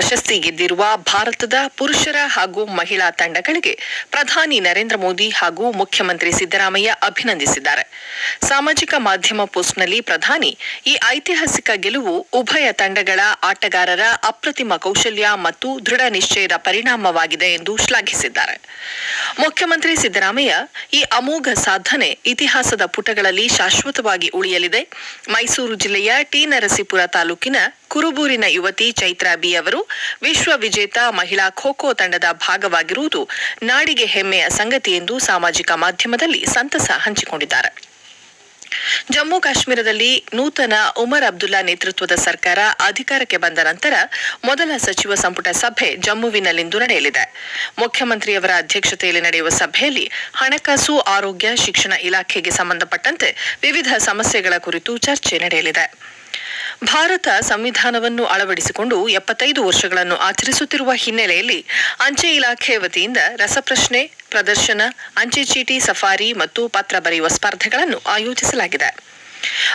ಪ್ರಶಸ್ತಿ ಗೆದ್ದಿರುವ ಭಾರತದ ಪುರುಷರ ಹಾಗೂ ಮಹಿಳಾ ತಂಡಗಳಿಗೆ ಪ್ರಧಾನಿ ನರೇಂದ್ರ ಮೋದಿ ಹಾಗೂ ಮುಖ್ಯಮಂತ್ರಿ ಸಿದ್ದರಾಮಯ್ಯ ಅಭಿನಂದಿಸಿದ್ದಾರೆ. ಸಾಮಾಜಿಕ ಮಾಧ್ಯಮ ಪೋಸ್ಟ್ನಲ್ಲಿ ಪ್ರಧಾನಿ, ಈ ಐತಿಹಾಸಿಕ ಗೆಲುವು ಉಭಯ ತಂಡಗಳ ಆಟಗಾರರ ಅಪ್ರತಿಮ ಕೌಶಲ್ಯ ಮತ್ತು ದೃಢ ನಿಶ್ಚಯದ ಪರಿಣಾಮವಾಗಿದೆ ಎಂದು ಶ್ಲಾಘಿಸಿದ್ದಾರೆ. ಮುಖ್ಯಮಂತ್ರಿ ಸಿದ್ದರಾಮಯ್ಯ ಈ ಅಮೋಘ ಸಾಧನೆ ಇತಿಹಾಸದ ಪುಟಗಳಲ್ಲಿ ಶಾಶ್ವತವಾಗಿ ಉಳಿಯಲಿದೆ. ಮೈಸೂರು ಜಿಲ್ಲೆಯ ಟಿ ನರಸೀಪುರ ತಾಲೂಕಿನ ಕುರುಬೂರಿನ ಯುವತಿ ಚೈತ್ರಾ ಬಿ ಅವರು ವಿಶ್ವ ವಿಜೇತ ಮಹಿಳಾ ಖೋ ಖೋ ತಂಡದ ಭಾಗವಾಗಿರುವುದು ನಾಡಿಗೆ ಹೆಮ್ಮೆಯ ಸಂಗತಿ ಎಂದು ಸಾಮಾಜಿಕ ಮಾಧ್ಯಮದಲ್ಲಿ ಸಂತಸ ಹಂಚಿಕೊಂಡಿದ್ದಾರೆ. ಜಮ್ಮು ಕಾಶ್ಮೀರದಲ್ಲಿ ನೂತನ ಉಮರ್ ಅಬ್ದುಲ್ಲಾ ನೇತೃತ್ವದ ಸರ್ಕಾರ ಅಧಿಕಾರಕ್ಕೆ ಬಂದ ನಂತರ ಮೊದಲ ಸಚಿವ ಸಂಪುಟ ಸಭೆ ಜಮ್ಮುವಿನಲ್ಲಿಂದು ನಡೆಯಲಿದೆ. ಮುಖ್ಯಮಂತ್ರಿಯವರ ಅಧ್ಯಕ್ಷತೆಯಲ್ಲಿ ನಡೆಯುವ ಸಭೆಯಲ್ಲಿ ಹಣಕಾಸು, ಆರೋಗ್ಯ, ಶಿಕ್ಷಣ ಇಲಾಖೆಗೆ ಸಂಬಂಧಪಟ್ಟಂತೆ ವಿವಿಧ ಸಮಸ್ಯೆಗಳ ಕುರಿತು ಚರ್ಚೆ ನಡೆಯಲಿದೆ. ಭಾರತ ಸಂವಿಧಾನವನ್ನು ಅಳವಡಿಸಿಕೊಂಡು ಎಪ್ಪತ್ತೈದು ವರ್ಷಗಳನ್ನು ಆಚರಿಸುತ್ತಿರುವ ಹಿನ್ನೆಲೆಯಲ್ಲಿ ಅಂಚೆ ಇಲಾಖೆ ವತಿಯಿಂದ ರಸಪ್ರಶ್ನೆ, ಪ್ರದರ್ಶನ, ಅಂಚೆ ಚೀಟಿ ಸಫಾರಿ ಮತ್ತು ಪತ್ರ ಬರೆಯುವ ಸ್ಪರ್ಧೆಗಳನ್ನು ಆಯೋಜಿಸಲಾಗಿದೆ.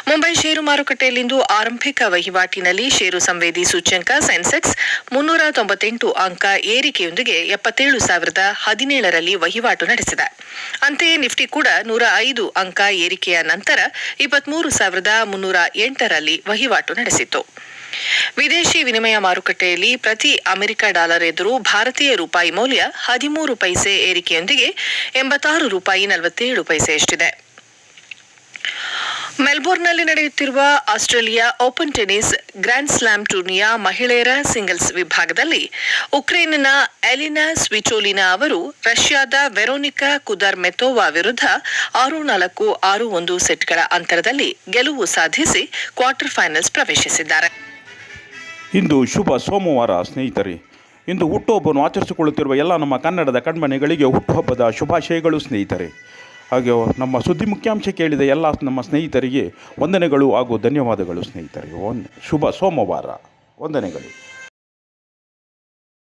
ಮುಂಬೈ ಷೇರು ಮಾರುಕಟ್ಟೆಯಲ್ಲಿಂದು ಆರಂಭಿಕ ವಹಿವಾಟಿನಲ್ಲಿ ಷೇರು ಸಂವೇದಿ ಸೂಚ್ಯಂಕ ಸೆನ್ಸೆಕ್ಸ್ ಮುನ್ನೂರ ತೊಂಬತ್ತೆಂಟು ಅಂಕ ಏರಿಕೆಯೊಂದಿಗೆ ಎಪ್ಪತ್ತೇಳು ಸಾವಿರದ ಹದಿನೇಳರಲ್ಲಿ ವಹಿವಾಟು ನಡೆಸಿದೆ. ಅಂತೆಯೇ ನಿಫ್ಟಿ ಕೂಡ ನೂರ ಐದು ಅಂಕ ಏರಿಕೆಯ ನಂತರ ಇಪ್ಪತ್ಮೂರು ಸಾವಿರದ ಮುನ್ನೂರ ಎಂಟರಲ್ಲಿ ವಹಿವಾಟು ನಡೆಸಿತು ವಿದೇಶಿ ವಿನಿಮಯ ಮಾರುಕಟ್ಟೆಯಲ್ಲಿ ಪ್ರತಿ ಅಮೆರಿಕ ಡಾಲರ್ ಎದುರು ಭಾರತೀಯ ರೂಪಾಯಿ ಮೌಲ್ಯ ಹದಿಮೂರು ಪೈಸೆ ಏರಿಕೆಯೊಂದಿಗೆ ಎಂಬತ್ತಾರು ರೂಪಾಯಿ ನಲವತ್ತೇಳು ಪೈಸೆಯಷ್ಟಿದೆ. ಮೆಲ್ಬೋರ್ನ್ನಲ್ಲಿ ನಡೆಯುತ್ತಿರುವ Australia open tennis grand slam ಟೂರ್ನಿಯ ಮಹಿಳೆಯರ ಸಿಂಗಲ್ಸ್ ವಿಭಾಗದಲ್ಲಿ ಉಕ್ರೇನ್ನ ಎಲಿನಾ ಸ್ವಿಚೋಲಿನಾ ಅವರು ರಷ್ಯಾದ ವೆರೋನಿಕಾ ಕುದರ್ ಮೆತೋವಾ ವಿರುದ್ಧ ಆರು ನಾಲ್ಕು ಆರು ಒಂದು ಸೆಟ್ಗಳ ಅಂತರದಲ್ಲಿ ಗೆಲುವು ಸಾಧಿಸಿ ಕ್ವಾರ್ಟರ್ ಫೈನಲ್ಸ್ ಪ್ರವೇಶಿಸಿದ್ದಾರೆ. ಇಂದು ಶುಭ ಸೋಮವಾರ, ಸ್ನೇಹಿತರೆ. ಇಂದು ಹುಟ್ಟುಹಬ್ಬವನ್ನು ಆಚರಿಸಿಕೊಳ್ಳುತ್ತಿರುವ ಎಲ್ಲ ನಮ್ಮ ಕನ್ನಡದ ಕಣ್ಮನೆಗಳಿಗೆ ಹುಟ್ಟುಹಬ್ಬದ ಶುಭಾಶಯಗಳು, ಸ್ನೇಹಿತರೆ. ಹಾಗೆ ನಮ್ಮ ಸುದ್ದಿ ಮುಖ್ಯಾಂಶ ಕೇಳಿದ ಎಲ್ಲ ನಮ್ಮ ಸ್ನೇಹಿತರಿಗೆ ವಂದನೆಗಳು ಹಾಗೂ ಧನ್ಯವಾದಗಳು ಸ್ನೇಹಿತರಿಗೆ. ಒನ್ ಶುಭ ಸೋಮವಾರ. ವಂದನೆಗಳು.